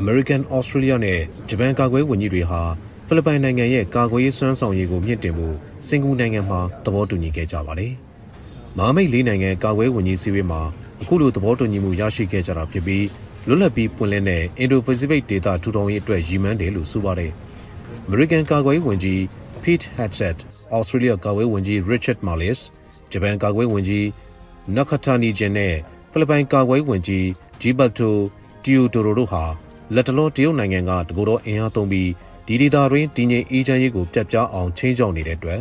American, Australia နဲ့ဂျပန်ကာကွယ်ဝန်ကြီးတွေဟာဖိလစ်ပိုင်နိုင်ငံရဲ့ကာကွယ်ရေးစွမ်းဆောင်ရည်ကိုမြင့်တင်ဖို့စင်ကာပူနိုင်ငံမှာသဘောတူညီခဲ့ကြပါတယ်။မဟာမိတ်လေးနိုင်ငံကာကွယ်ဝန်ကြီးစည်းဝေးမှာအခုလိုသဘောတူညီမှုရရှိခဲ့ကြတာဖြစ်ပြီးလွတ်လပ်ပြီးပွင့်လင်းတဲ့ Indo-Pacific ဒေသထူထောင်ရေးအတွက်ရည်မှန်းတယ်လို့ဆိုပါတယ်။ American ကာကွယ်ရေးဝန်ကြီး Pete Hegseth, Australia ကာကွယ်ရေးဝန်ကြီး Richard Marles, ဂျပန်ကာကွယ်ရေးဝန်ကြီး Nakatani Jin နဲ့ဖိလစ်ပိုင်ကာကွယ်ရေးဝန်ကြီး Gilberto Teodoro တို့ဟာ လက်တလောတရုတ်နိုင်ငံကတကူတော်အင်အားသုံးပြီးဒီဒေသတွင်းတည်ငြိမ်အေးချမ်းရေးကိုပြတ်ပြားအောင်ချိန်ချောက်နေတဲ့အတွက်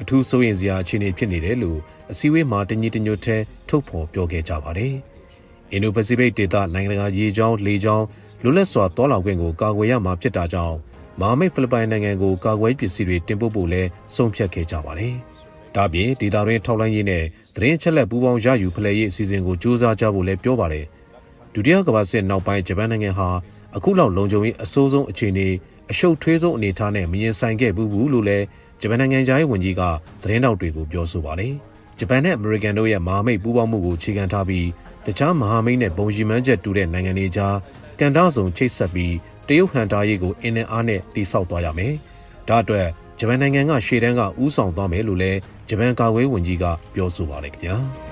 အထူးစိုးရိမ်စရာအခြေအနေဖြစ်နေတယ်လို့အစည်းအဝေးမှာတညီတညွတ်ထဲထုတ်ဖော်ပြောခဲ့ကြပါတယ်။အင်ဒိုပစိဖိတ်ဒေသနိုင်ငံတကာရေကြောင်းလေကြောင်းလွတ်လပ်စွာတောလာခွင့်ကိုကာကွယ်ရမှာဖြစ်တာကြောင့်မဟာမိတ်ဖိလစ်ပိုင်နိုင်ငံကိုကာကွယ်ပစ္စည်းတွေတင်ပို့ဖို့လဲဆုံးဖြတ်ခဲ့ကြပါတယ်။ဒါ့အပြင်ဒေသတွင်းထောက်လှမ်းရေးနဲ့သတင်းအချက်အလက်ပူးပေါင်းရယူဖလှယ်ရေးအစီအစဉ်ကိုစူးစမ်းကြဖို့လဲပြောပါတယ်။ ဒုတိယကမ္ဘာစစ်နောက်ပိုင်းဂျပန်နိုင်ငံဟာအခုလောက်လုံခြုံရေးအဆိုးဆုံးအခြေအနေအရှုပ်ထွေးဆုံးအနေအထားနဲ့မရင်ဆိုင်ခဲ့ဘူးဘူးလို့လဲဂျပန်နိုင်ငံသားရေးဝန်ကြီးကသတင်းတောက်တွေကိုပြောဆိုပါတယ်။ဂျပန်နဲ့အမေရိကန်တို့ရဲ့မဟာမိတ်ပူးပေါင်းမှုကိုခြေခံထားပြီးတခြားမဟာမိတ်နဲ့ဘုံရီမန်းချက်တူတဲ့နိုင်ငံတွေကြားကန်တာဆောင်ချိတ်ဆက်ပြီးတရုတ်ဟန်တာရေးကိုအင်းနဲ့အားနဲ့တိစောက်သွားရမယ်။ဒါအတွက်ဂျပန်နိုင်ငံကရှေ့တန်းကဥဆောင်သွားမယ်လို့လည်းဂျပန်ကာကွယ်ဝန်ကြီးကပြောဆိုပါတယ်ခင်ဗျာ။